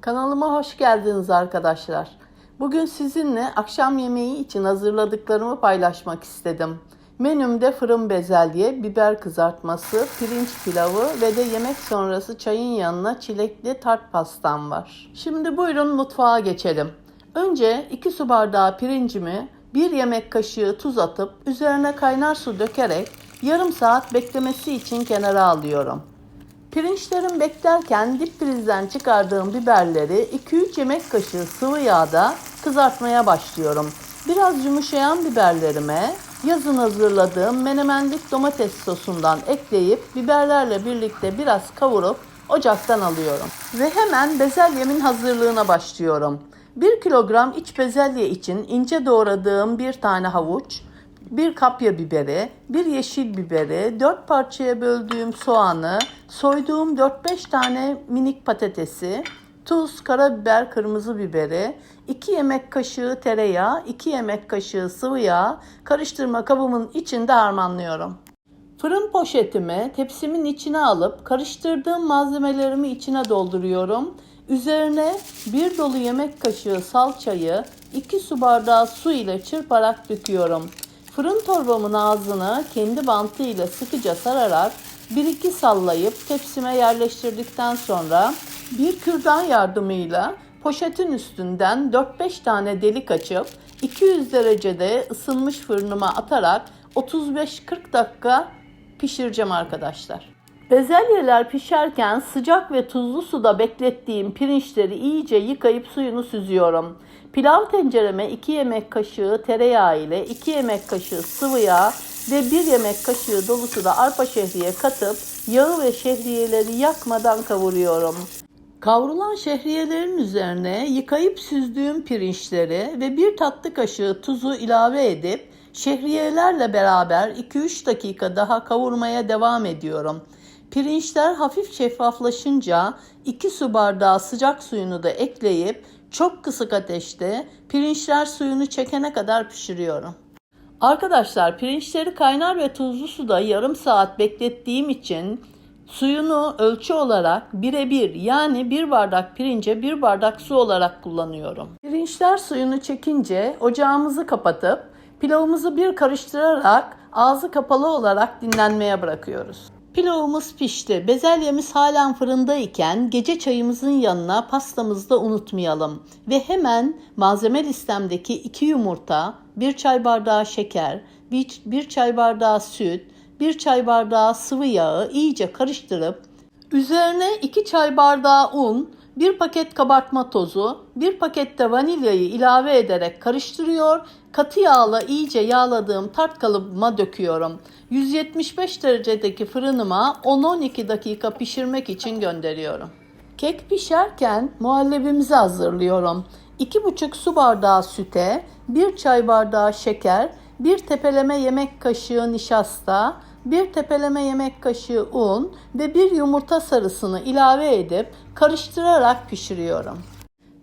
Kanalıma hoş geldiniz arkadaşlar. Bugün sizinle akşam yemeği için hazırladıklarımı paylaşmak istedim. Menümde fırın bezelye, biber kızartması, pirinç pilavı ve de yemek sonrası çayın yanına çilekli tart pastam var. Şimdi buyurun mutfağa geçelim. Önce 2 su bardağı pirincimi 1 yemek kaşığı tuz atıp üzerine kaynar su dökerek yarım saat beklemesi için kenara alıyorum. Pirinçlerim beklerken dip prizden çıkardığım biberleri 2-3 yemek kaşığı sıvı yağda kızartmaya başlıyorum. Biraz yumuşayan biberlerime yazın hazırladığım menemenlik domates sosundan ekleyip biberlerle birlikte biraz kavurup ocaktan alıyorum. Ve hemen bezelyemin hazırlığına başlıyorum. 1 kilogram iç bezelye için ince doğradığım bir tane havuç, bir kapya biberi, bir yeşil biberi, 4 parçaya böldüğüm soğanı, soyduğum 4-5 tane minik patatesi, tuz, karabiber, kırmızı biberi, 2 yemek kaşığı tereyağı, 2 yemek kaşığı sıvı yağ karıştırma kabımın içinde harmanlıyorum. Fırın poşetimi tepsimin içine alıp karıştırdığım malzemelerimi içine dolduruyorum. Üzerine bir dolu yemek kaşığı salçayı 2 su bardağı su ile çırparak döküyorum. Fırın torbamın ağzını kendi bantı ile sıkıca sararak 1-2 sallayıp tepsime yerleştirdikten sonra bir kürdan yardımıyla poşetin üstünden 4-5 tane delik açıp 200 derecede ısınmış fırınıma atarak 35-40 dakika pişireceğim arkadaşlar. Bezelyeler pişerken sıcak ve tuzlu suda beklettiğim pirinçleri iyice yıkayıp suyunu süzüyorum. Pilav tencereme 2 yemek kaşığı tereyağı ile 2 yemek kaşığı sıvı yağ ve 1 yemek kaşığı dolusu da arpa şehriye katıp yağı ve şehriyeleri yakmadan kavuruyorum. Kavrulan şehriyelerin üzerine yıkayıp süzdüğüm pirinçleri ve bir tatlı kaşığı tuzu ilave edip şehriyelerle beraber 2-3 dakika daha kavurmaya devam ediyorum. Pirinçler hafif şeffaflaşınca 2 su bardağı sıcak suyunu da ekleyip çok kısık ateşte pirinçler suyunu çekene kadar pişiriyorum. Arkadaşlar pirinçleri kaynar ve tuzlu suda yarım saat beklettiğim için suyunu ölçü olarak birebir yani bir bardak pirince bir bardak su olarak kullanıyorum. Pirinçler suyunu çekince ocağımızı kapatıp pilavımızı bir karıştırarak ağzı kapalı olarak dinlenmeye bırakıyoruz. Pilavımız pişti. Bezelyemiz halen fırındayken gece çayımızın yanına pastamızı da unutmayalım. Ve hemen malzeme listemdeki 2 yumurta, 1 çay bardağı şeker, 1 çay bardağı süt, 1 çay bardağı sıvı yağı iyice karıştırıp üzerine 2 çay bardağı un, 1 paket kabartma tozu, 1 paket de vanilyayı ilave ederek karıştırıyor. Katı yağla iyice yağladığım tart kalıbıma döküyorum. 175 derecedeki fırınıma 10-12 dakika pişirmek için gönderiyorum. Kek pişerken muhallebimizi hazırlıyorum. 2,5 su bardağı süte, 1 çay bardağı şeker, 1 tepeleme yemek kaşığı nişasta, 1 tepeleme yemek kaşığı un ve 1 yumurta sarısını ilave edip karıştırarak pişiriyorum.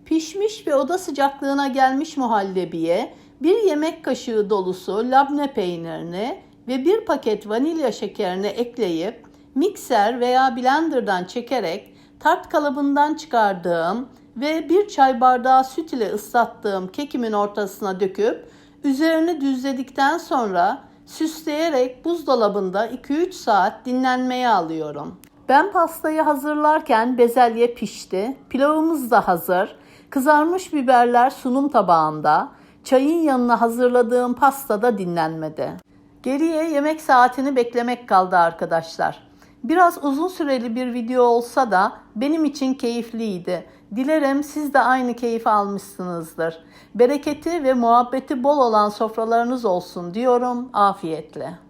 Pişmiş ve oda sıcaklığına gelmiş muhallebiye 1 yemek kaşığı dolusu labne peynirini ve 1 paket vanilya şekerini ekleyip mikser veya blenderdan çekerek tart kalıbından çıkardığım ve 1 çay bardağı süt ile ıslattığım kekimin ortasına döküp üzerini düzledikten sonra süsleyerek buzdolabında 2-3 saat dinlenmeye alıyorum. Ben pastayı hazırlarken bezelye pişti, pilavımız da hazır, kızarmış biberler sunum tabağında, çayın yanına hazırladığım pasta da dinlenmede. Geriye yemek saatini beklemek kaldı arkadaşlar. Biraz uzun süreli bir video olsa da benim için keyifliydi. Dilerim siz de aynı keyif almışsınızdır. Bereketi ve muhabbeti bol olan sofralarınız olsun diyorum afiyetle.